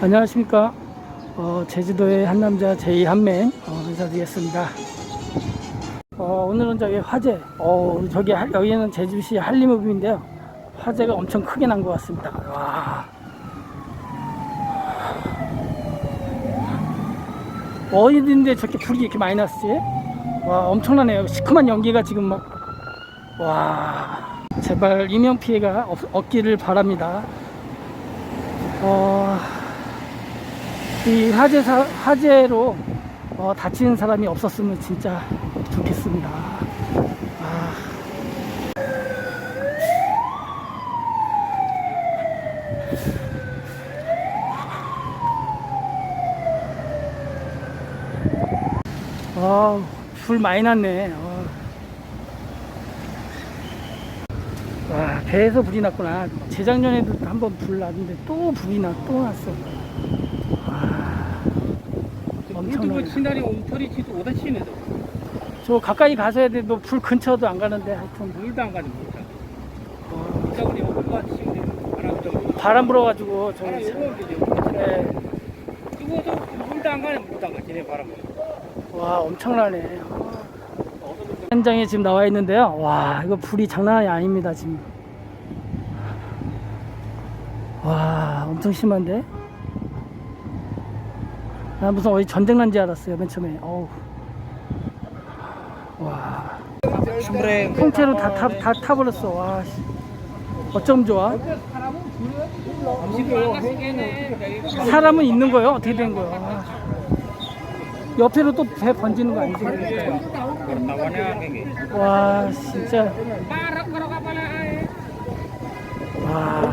안녕하십니까. 어, 제주도의 한 남자 제2한맨 어, 인사드리겠습니다. 어, 오늘은 저기 화재, 어, 저기 할- 여기는 제주시 한림읍인데요. 화재가 엄청 크게 난 것 같습니다. 와. 어디인데 저렇게 불이 이렇게 많이 났지? 와, 엄청나네요. 시커먼 연기가 지금 막, 와. 제발 인명 피해가 없, 없기를 바랍니다. 어, 이 화재 사, 화재로 어, 다치는 사람이 없었으면 진짜 좋겠습니다. 아. 아, 불 많이 났네. 어. 와, 배에서 불이 났구나. 재작년에도 한번 불 났는데 또 불이 나, 또 났어. 물도 친다리 엉터리 치도 오다 치네도 저 가까이 가서야 돼. 너 불 근처도 안 가는데 하여튼 물도 안 가지 못하. 어, 우리 엄마 치면 바람 좀. 바람 불어가지고 저기 바람 참- 요거 그죠. 네. 이거도 물도 안 가네 물도 안 가. 지네 바람. 와 엄청나네. 현장에 지금 나와 있는데요. 와 이거 불이 장난이 아닙니다 지금. 와 엄청 심한데? 나 무슨 어디 전쟁 난 줄 알았어요 맨 처음에. 어우. 와 통째로 다 타 다 타버렸어. 와. 씨. 어쩜 좋아? 사람은 있는 거예요? 어떻게 된 거예요? 아. 옆에로 또 배 번지는 거 아니지? 와 진짜 와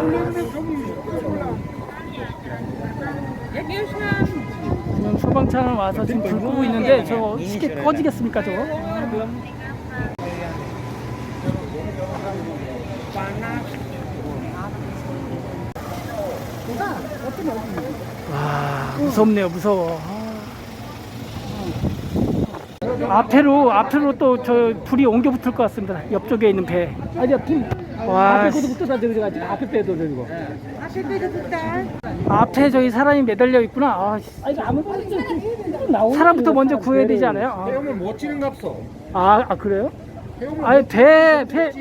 지금 소방차는 와서 지금 불 끄고 있는데 저거 쉽게 꺼지겠습니까 저거? 와 무섭네요 무서워 아. 앞에로 앞에로 또 저 불이 옮겨 붙을 것 같습니다 옆쪽에 있는 배 아니야, 팀. 와, 앞에 씨. 것도 붙어다 들어가지고 앞에 빼도 되고. 앞에 저기 사람이 매달려 있구나 아, 씨. 아니, 아무것도 좀 나오는 사람부터 먼저 구해야 되지 않아요? 해용을 못 치는 값어. 아, 아 그래요? 아니 못 배, 배.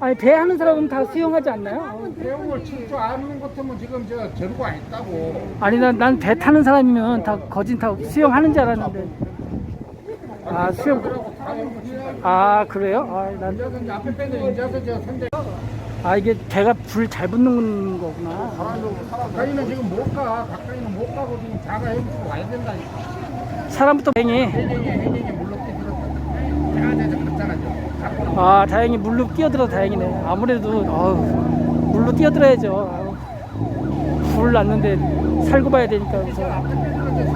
아니 배 하는 사람은 다 수영하지 않나요? 해용을 칠 줄 아는 것 같으면 지금 저 전과 있다고. 아니 난 난 배 타는 사람이면 다 거진 다 수영하는 줄 알았는데. 아 수영. 아 그래요? 아, 난, 앞에 빼는 이제서 저 선제. 아 이게 배가 불 잘 붙는 거구나. 가까이는 지금 못 가. 가까이는 못 가고 지금 자가 해용치고 와야 된다니까. 사람부터. 제가 갔잖아. 갖고 아 다행히 물로 뛰어들어 다행이네. 아무래도 어우, 물로 뛰어들어야죠. 아우. 불 났는데 살고 봐야 되니까 그래서. 앞에 빼는 있지.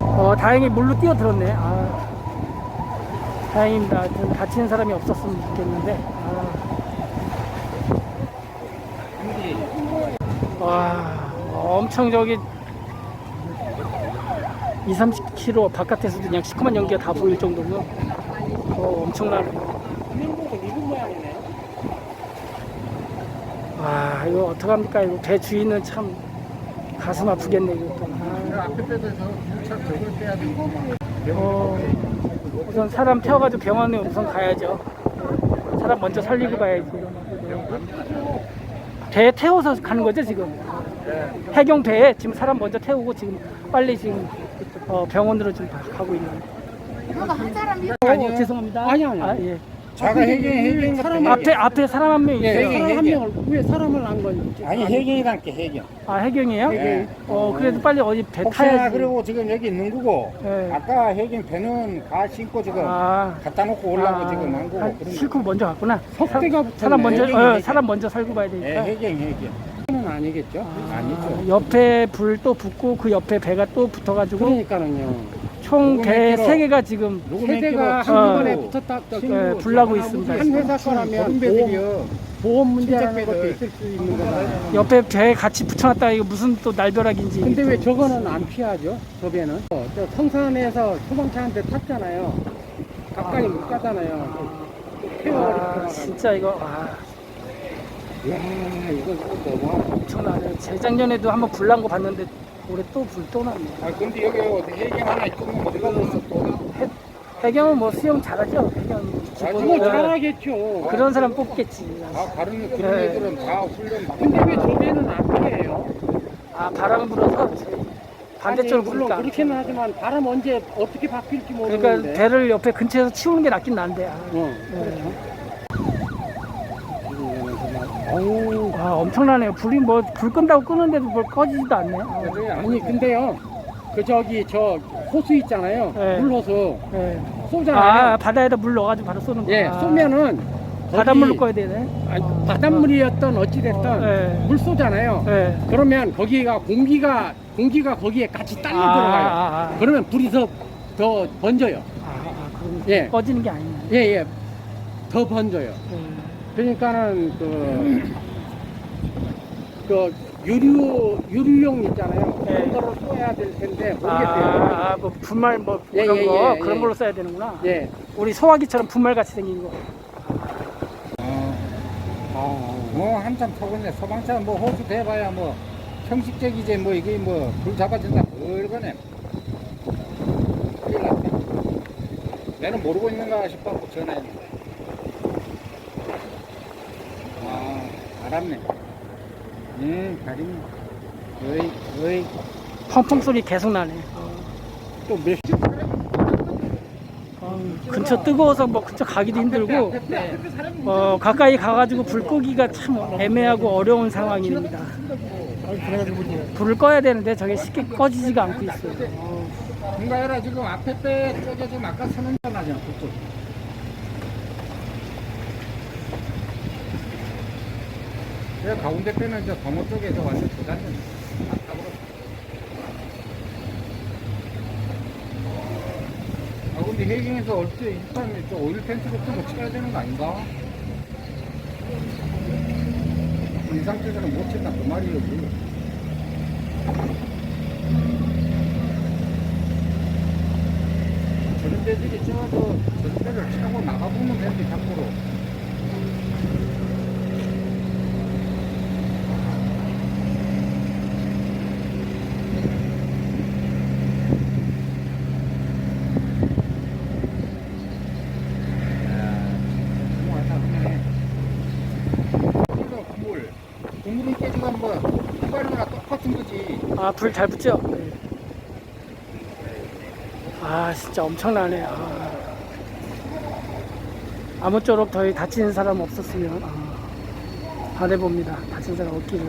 어, 다행히 물로 뛰어들었네. 아, 다행입니다. 좀 다치는 사람이 없었으면 좋겠는데. 아. 와, 엄청 저기 2, 30km 바깥에서도 그냥 시커먼 연기가 다 보일 정도면 어, 엄청나네. 와, 이거 어떡합니까? 이거 배 주인은 참 가슴 아프겠네, 이것도. 아. 저 앞에 저 유차 저걸 빼야 되고. 어, 우선 사람 태워가지고 병원에 우선 가야죠. 사람 먼저 살리고 가야지. 배에 태워서 가는 거죠 지금? 해경 배에 지금 사람 먼저 태우고 지금 빨리 지금 어, 병원으로 좀 가- 가고 있는. 어, 죄송합니다. 아니, 아니. 아, 예. 자가 해경 해경 사람 앞에 앞에 사람 한 명 있어요. 사람 한 명을 왜 사람을 안 건지. 아니 해경이란게 해경. 아 해경이에요? 네. 어 그래도 빨리 어디 배 혹시나 타야지. 그리고 지금 여기 있는 거고 네. 아까 해경 배는 가 신고 지금 아. 갖다 놓고 올라고 아, 지금 한 거고 아, 그런 실컷 먼저 갔구나. 석대가 사- 사람 먼저 해경이, 어, 해경. 사람 먼저 살고 봐야 거. 예, 되니까. 해경 해경 는 아니겠죠? 아니죠. 옆에 불 또 붙고 그 옆에 배가 또 붙어가지고 그러니까는요. 총 누구 배몇세 개가 지금 세 대가 몇 킬로 한꺼번에 어. 붙었다. 예, 불나고 있습니다. 한 회사 거라면 보험, 배들이요. 보험 문제라는. 것도 있을 수 있는 거잖아요. 옆에 배 같이 붙여놨다가 이거 무슨 또 날벼락인지. 근데 왜 저거는 안 피하죠? 저 배는? 어, 저 성산에서 소방차한테 탔잖아요. 가까이 못 가잖아요. 아, 태워버리고 진짜 이거 아, 야, 이거 너무. 엄청나네. 재작년에도 한번 불난 거 봤는데 올해 또 불 또 났네. 아 근데 여기 어디 해경 하나 있으면 어디가 벌써 또 해경은 뭐 수영 잘하죠. 해경 기본 뭐 잘하겠죠. 그런 사람 뽑겠지. 다 다른 그런 네. 애들은 다 훈련 받 근데 왜저 배는 안 피해요? 아 바람 불어서 제- 반대쪽으로 아니, 물론 부니까. 그렇게는 하지만 바람 언제 어떻게 바뀔지 모르는데. 그러니까 배를 옆에 근처에서 치우는 게 낫긴 난데. 아, 어, 네. 어우, 와 엄청나네요. 불이 뭐 불 끈다고 끄는데도 뭘 꺼지지도 않네. 아, 그래, 아니 근데요. 그 저기 저 호수 있잖아요. 네. 물 호수 예. 쏘잖아요. 아 바다에다 물 넣어가지고 바로 쏘는. 예, 쏘면은 바닷물로 꺼야 되네. 아니, 바닷물이었던 어찌 됐든 어, 예. 물 쏘잖아요. 예. 그러면 거기가 공기가 공기가 거기에 같이 딸려 아, 들어가요. 아, 아. 그러면 불이 더, 더 번져요. 아, 아, 그럼 예. 꺼지는 게 아니네. 예, 예. 더 번져요. 예. 그러니까는 그, 그 유류 유류용 있잖아요. 예. 그런 거를 써야 될 텐데 아, 모르겠어요. 아, 뭐 분말 뭐 예, 그런 예, 거 예, 그런 예. 걸로 써야 되는구나. 예. 우리 소화기처럼 분말 같이 생긴 거. 어, 뭐 한참 타고네 소방차 뭐 호수 대봐야 뭐 형식적이지 뭐 이게 뭐 불 잡아준다 그거네 큰일 났네 내는 모르고 있는가 싶어갖고 전화했는데 아 알았네. 응 가림 어이 어이. 펑펑 소리 계속 나네. 또 몇 어, 근처 뜨거워서 뭐 근처 가기도 힘들고 어, 가까이 가가지고 불 끄기가 참 애매하고 어려운 상황입니다. 불을 꺼야 되는데 저게 쉽게 꺼지지가 않고 있어요. 어, 뭔가 해라. 지금 앞에 빼 쪽에 지금 아까 서는 거 나잖아. 그쪽 내 가운데 빼는 저 건너 쪽에서 와서 도장전 아 근데 해경에서 어째 일단 저 오일 텐트 같은 거 쳐야 되는 거 아닌가? 이 상태에서는 못 친다 그 말이에요. 저런 데들이 저저 저런 데를 차고 나가보면 되는데 밖으로 국물 국물은 깨지가 뭐 휘발유나 똑같은 거지 아, 불 잘 붙죠? 네. 아, 진짜 엄청나네. 아. 아무쪼록 더 다치는 사람 없었으면 아, 바래봅니다. 다친 사람 없기를.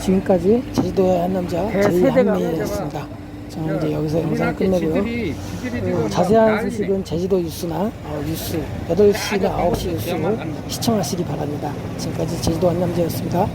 지금까지 제주도의 한 남자 대세대가 제이한미였습니다. 저는 이제 여기서 영상 끝내고요. 어, 자세한. 소식은 제주도 뉴스나 어, 뉴스 8시나 9시 뉴스를 시청하시기 바랍니다. 지금까지 제주도 한남자였습니다.